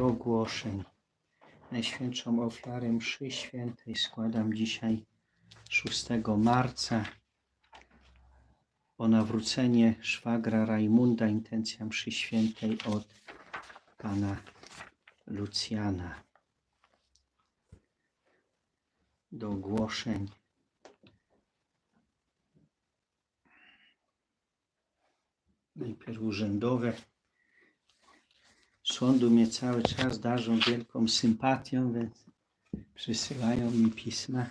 do ogłoszeń. Najświętszą ofiarę mszy świętej składam dzisiaj 6 marca o nawrócenie szwagra Rajmunda, intencja mszy świętej od pana Lucjana. Do ogłoszeń. Najpierw urzędowe. Sądu mnie cały czas darzą wielką sympatią, więc przysyłają mi pisma.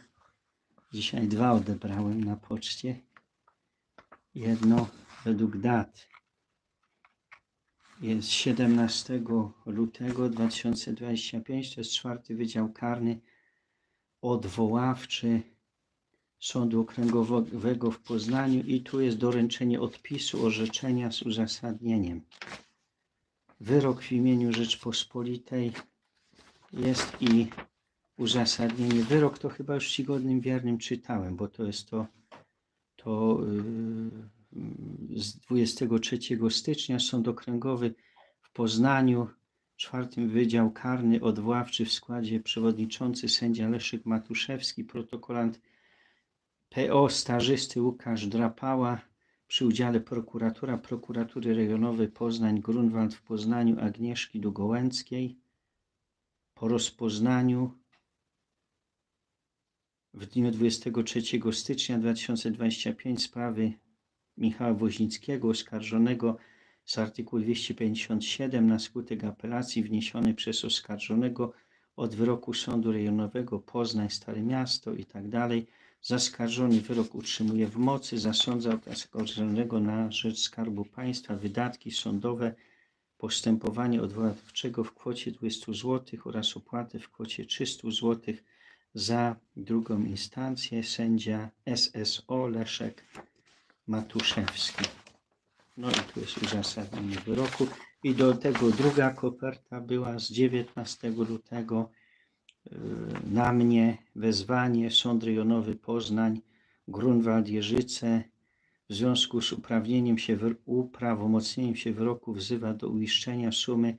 Dzisiaj dwa odebrałem na poczcie. Jedno według dat. Jest 17 lutego 2025, to jest czwarty Wydział Karny Odwoławczy Sądu Okręgowego w Poznaniu i tu jest doręczenie odpisu orzeczenia z uzasadnieniem. Wyrok w imieniu Rzeczpospolitej jest i uzasadnienie. Wyrok to chyba już w czcigodnym wiernym czytałem, bo to jest to, to yy, z 23 stycznia Sąd Okręgowy w Poznaniu, czwartym Wydział Karny Odwoławczy w składzie przewodniczący sędzia Leszek Matuszewski, protokolant PO stażysty Łukasz Drapała, przy udziale prokuratora Prokuratury Rejonowej Poznań Grunwald w Poznaniu Agnieszki Dugołęckiej po rozpoznaniu w dniu 23 stycznia 2025 sprawy Michała Woźnickiego oskarżonego z artykułu 257 na skutek apelacji wniesionej przez oskarżonego od wyroku Sądu Rejonowego Poznań Stare Miasto i tak dalej Zaskarżony wyrok utrzymuje w mocy, zasądza od oskarżonego na rzecz Skarbu Państwa wydatki sądowe postępowania odwoławczego w kwocie 20 zł oraz opłatę w kwocie 300 zł za drugą instancję sędzia SSO Leszek Matuszewski. No i tu jest uzasadnienie wyroku. I do tego druga koperta była z 19 lutego na mnie wezwanie Sąd Rejonowy Poznań, Grunwald Jeżyce w związku z uprawnieniem się, uprawomocnieniem się wyroku wzywa do uiszczenia sumy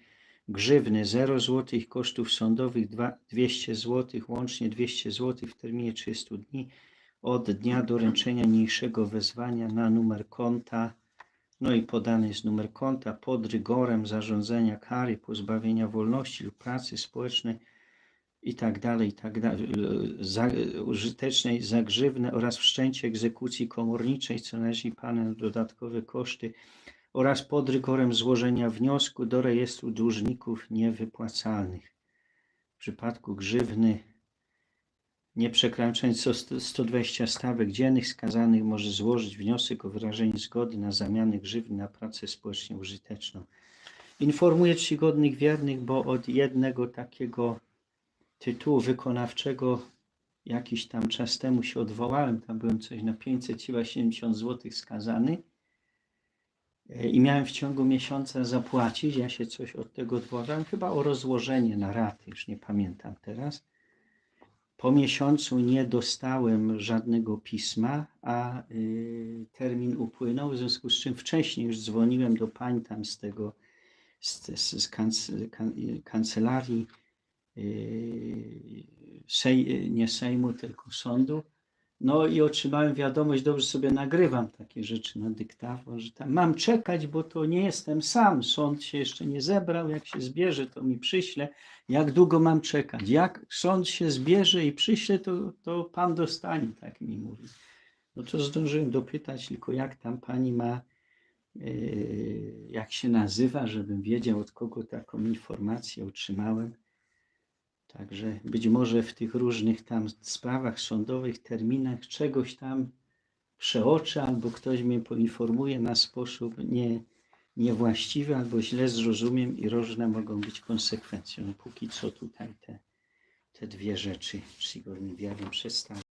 grzywny 0 zł, kosztów sądowych 200 zł, łącznie 200 zł w terminie 30 dni od dnia doręczenia niniejszego wezwania na numer konta, no i podany jest numer konta pod rygorem zarządzenia kary pozbawienia wolności lub pracy społecznej i tak dalej, i tak dalej, za, użytecznej za grzywnę oraz wszczęcie egzekucji komorniczej, co należy Panem dodatkowe koszty oraz pod rygorem złożenia wniosku do rejestru dłużników niewypłacalnych. W przypadku grzywny nie przekraczając 120 stawek dziennych skazanych może złożyć wniosek o wyrażenie zgody na zamianę grzywny na pracę społecznie użyteczną. Informuję czcigodnych wiernych, bo od jednego takiego tytułu wykonawczego jakiś tam czas temu się odwołałem, tam byłem coś na 570 zł skazany i miałem w ciągu miesiąca zapłacić, ja się coś od tego odwołałem, chyba o rozłożenie na raty, już nie pamiętam teraz. Po miesiącu nie dostałem żadnego pisma, a y, termin upłynął, w związku z czym wcześniej już dzwoniłem do pań tam z tego, z, z, z kancelarii Yy, sej, nie Sejmu, tylko sądu. No i otrzymałem wiadomość, dobrze sobie nagrywam takie rzeczy na dyktafon, że tam mam czekać, bo to nie jestem sam. Sąd się jeszcze nie zebrał. Jak się zbierze, to mi przyśle. Jak długo mam czekać? Jak sąd się zbierze i przyśle, to, to pan dostanie, tak mi mówi. No to zdążyłem dopytać tylko, jak tam pani ma, yy, jak się nazywa, żebym wiedział, od kogo taką informację otrzymałem. Także być może w tych różnych tam sprawach sądowych, terminach czegoś tam przeoczę, albo ktoś mnie poinformuje na sposób nie, niewłaściwy, albo źle zrozumiem i różne mogą być konsekwencje. No póki co tutaj te, te dwie rzeczy czcigodnie wiarę przedstawię.